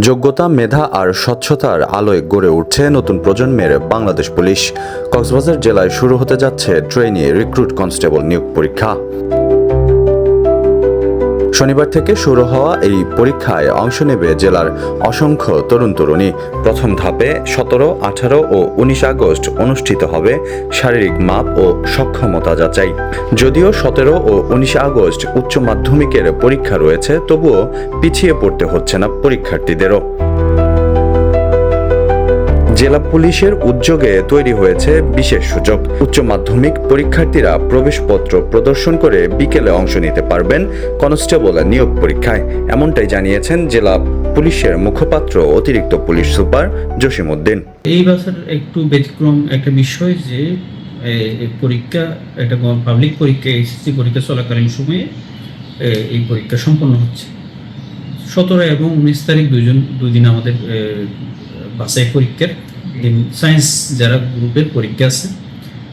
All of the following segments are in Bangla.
যোগ্যতা, মেধা আর স্বচ্ছতার আলোয় গড়ে উঠছে নতুন প্রজন্মের বাংলাদেশ পুলিশ। কক্সবাজার জেলায় শুরু হতে যাচ্ছে ট্রেনি রিক্রুট কনস্টেবল নিয়োগ পরীক্ষা। শনিবার থেকে শুরু হওয়া এই পরীক্ষায় অংশ নেবে জেলার অসংখ্য তরুণ তরুণী। প্রথম ধাপে সতেরো, আঠারো ও উনিশ আগস্ট অনুষ্ঠিত হবে শারীরিক মাপ ও সক্ষমতা যাচাই। যদিও সতেরো ও উনিশ আগস্ট উচ্চ মাধ্যমিকের পরীক্ষা রয়েছে, তবুও পিছিয়ে পড়তে হচ্ছে না পরীক্ষার্থীদেরও। জেলা পুলিশের উদ্যোগে তৈরি হয়েছে বিশেষ সুযোগ। উচ্চ মাধ্যমিক পরীক্ষার্থীরা প্রবেশপত্র প্রদর্শন করে বিকেলে অংশ নিতে পারবেন কনস্টেবল নিয়োগ পরীক্ষায়। এমনটাই জানিয়েছেন জেলা পুলিশের মুখপাত্র অতিরিক্ত পুলিশ সুপার জসিমউদ্দিন। এই বছর একটু ব্যতিক্রম একটা বিষয় যে পরীক্ষা, একটা পাবলিক পরীক্ষা, এসএসসি পরীক্ষা চলাকালীন সময়ে এই পরীক্ষা সম্পন্ন হচ্ছে। সতেরো এবং উনিশ তারিখ দুজন দুই দিন আমাদের এ, বাছাই পরীক্ষার সায়েন্স যারা গ্রুপের পরীক্ষা আছে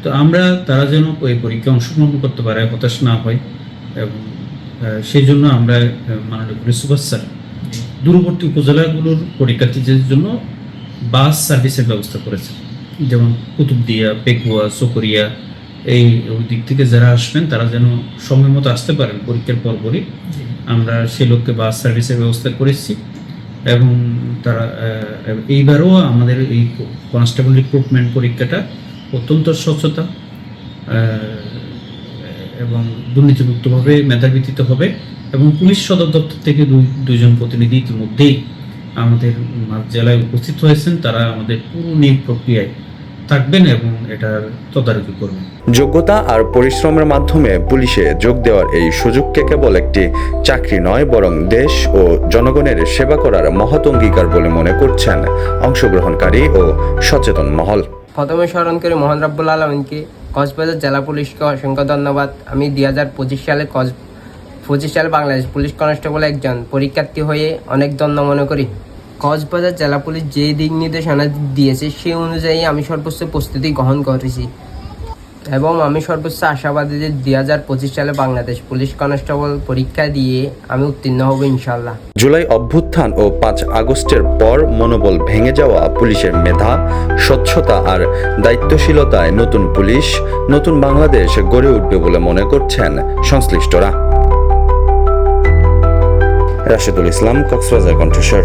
তো আমরা তারা যেন এই পরীক্ষায় অংশগ্রহণ করতে পারে হতাশ না হয়। এবং সেই জন্য আমরা মাননীয় পুলিশ সুপার স্যার দূরবর্তী উপজেলাগুলোর পরীক্ষার্থীদের জন্য বাস সার্ভিসের ব্যবস্থা করেছে যেমন কুতুবদিয়া পেকুয়া চকরিয়া এই ওই দিক থেকে যারা আসবেন তারা যেন সময় মতো আসতে পারেন পরীক্ষার পরপরই। আমরা সে লোককে বাস সার্ভিসের ব্যবস্থা করেছি। এবং তারা এইবারও আমাদের এই কনস্টেবল রিক্রুটমেন্ট পরীক্ষাটা অত্যন্ত স্বচ্ছতা এবং দুর্নীতিমুক্তভাবে মেধাভিত্তিত হবে এবং পুলিশ সদর দপ্তর থেকে দুই দুজন প্রতিনিধি ইতিমধ্যেই আমাদের জেলায় উপস্থিত হয়েছেন। তারা আমাদের পুরো নিয়োগ প্রক্রিয়ায় থাকবেন এবং এটার তদারকি করবেন। যোগ্যতা আর পরিশ্রমের মাধ্যমে পুলিশে যোগ দেওয়ার এই সুযোগকে কেবল একটি চাকরি নয় বরং দেশ ও জনগণের সেবা করার মহৎ অঙ্গীকার বলে মনে করছেন অংশগ্রহণকারী ও সচেতন মহল। প্রথমে স্মরণ করি মোহন রাব্বুল আলমিনকে। কক্সবাজার জেলা পুলিশকে অসংখ্য ধন্যবাদ। আমি দুই হাজার পঁচিশ সালে কক্স পঁচিশ সালে বাংলাদেশ পুলিশ কনস্টেবল একজন পরীক্ষার্থী হয়ে অনেক ধন্য মনে করি। কক্সবাজার জেলা পুলিশ যে দিক নির্দেশনা দিয়েছে, সেই অনুযায়ী আমি সর্বোচ্চ প্রস্তুতি গ্রহণ করেছি। এবং আমি সর্বোচ্চ আশাবাদী যে দুই হাজার পঁচিশ সালে বাংলাদেশ পুলিশ কনস্টেবল পরীক্ষা দিয়ে আমি উত্তীর্ণ হব ইনশাল্লাহ জুলাই অভ্যুত্থান ও পাঁচ আগস্টের পর মনোবল ভেঙে যাওয়া পুলিশের মেধা, স্বচ্ছতা আর দায়িত্বশীলতায় নতুন পুলিশ, নতুন বাংলাদেশ গড়ে উঠবে বলে মনে করছেন সংশ্লিষ্টরা। রাশেদুল ইসলাম, কক্সবাজার কণ্ঠস্বর।